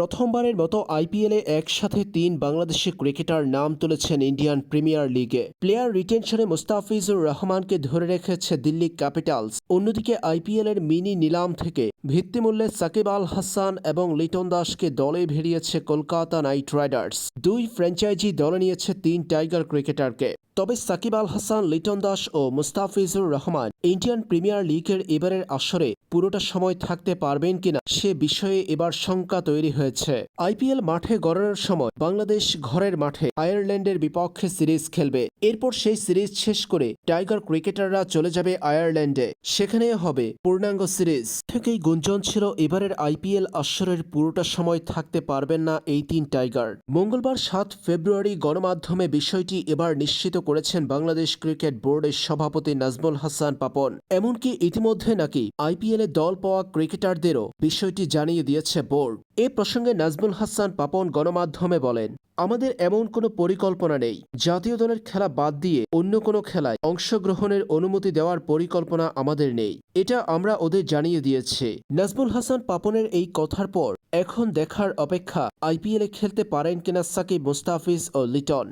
প্রথমবারের মতো আইপিএলে একসাথে তিন বাংলাদেশি ক্রিকেটার নাম তুলেছেন ইন্ডিয়ান প্রিমিয়ার লিগে। প্লেয়ার রিটেনশনে মুস্তাফিজুর রহমানকে ধরে রেখেছে দিল্লি ক্যাপিটালস। অন্যদিকে আইপিএলের মিনি নিলাম থেকে ভিত্তিমূল্যে সাকিব আল হাসান এবং লিটন দাসকে দলে ভিড়িয়েছে কলকাতা নাইট রাইডার্স। দুই ফ্র্যাঞ্চাইজি দলে নিয়েছে তিন টাইগার ক্রিকেটারকে। তবে সাকিব আল হাসান, লিটন দাস ও মুস্তাফিজুর রহমান ইন্ডিয়ান প্রিমিয়ার লিগের এবারের আসরে পুরোটা সময় থাকতে পারবেন কিনা সে বিষয়ে এবার শঙ্কা তৈরি হয়েছে। আইপিএল মাঠে গড়ানোর সময় বাংলাদেশ ঘরের মাঠে আয়ারল্যান্ডের বিপক্ষে সিরিজ খেলবে। এরপর সেই সিরিজ শেষ করে টাইগার ক্রিকেটাররা চলে যাবে আয়ারল্যান্ডে। সেখানে হবে পূর্ণাঙ্গ সিরিজ। থেকেই গুঞ্জন ছিল, এবারের আইপিএল আসরের পুরোটা সময় থাকতে পারবেন না এই তিন টাইগার। মঙ্গলবার সাত ফেব্রুয়ারি গণমাধ্যমে বিষয়টি এবার নিশ্চিত করেছেন বাংলাদেশ ক্রিকেট বোর্ডের সভাপতি নাজমুল হাসান পাপন। এমনকি ইতিমধ্যে নাকি আইপিএলে দল পাওয়া ক্রিকেটারদেরও বিষয়টি জানিয়ে দিয়েছে বোর্ড। এ প্রসঙ্গে নাজমুল হাসান পাপন গণমাধ্যমে বলেন, আমাদের এমন কোনো পরিকল্পনা নেই। জাতীয় দলের খেলা বাদ দিয়ে অন্য কোনো খেলায় অংশগ্রহণের অনুমতি দেওয়ার পরিকল্পনা আমাদের নেই। এটা আমরা ওদের জানিয়ে দিয়েছে। নাজমুল হাসান পাপনের এই কথার পর এখন দেখার অপেক্ষা আইপিএলে খেলতে পারেন কিনা সাকিব মুস্তাফিজ ও লিটন।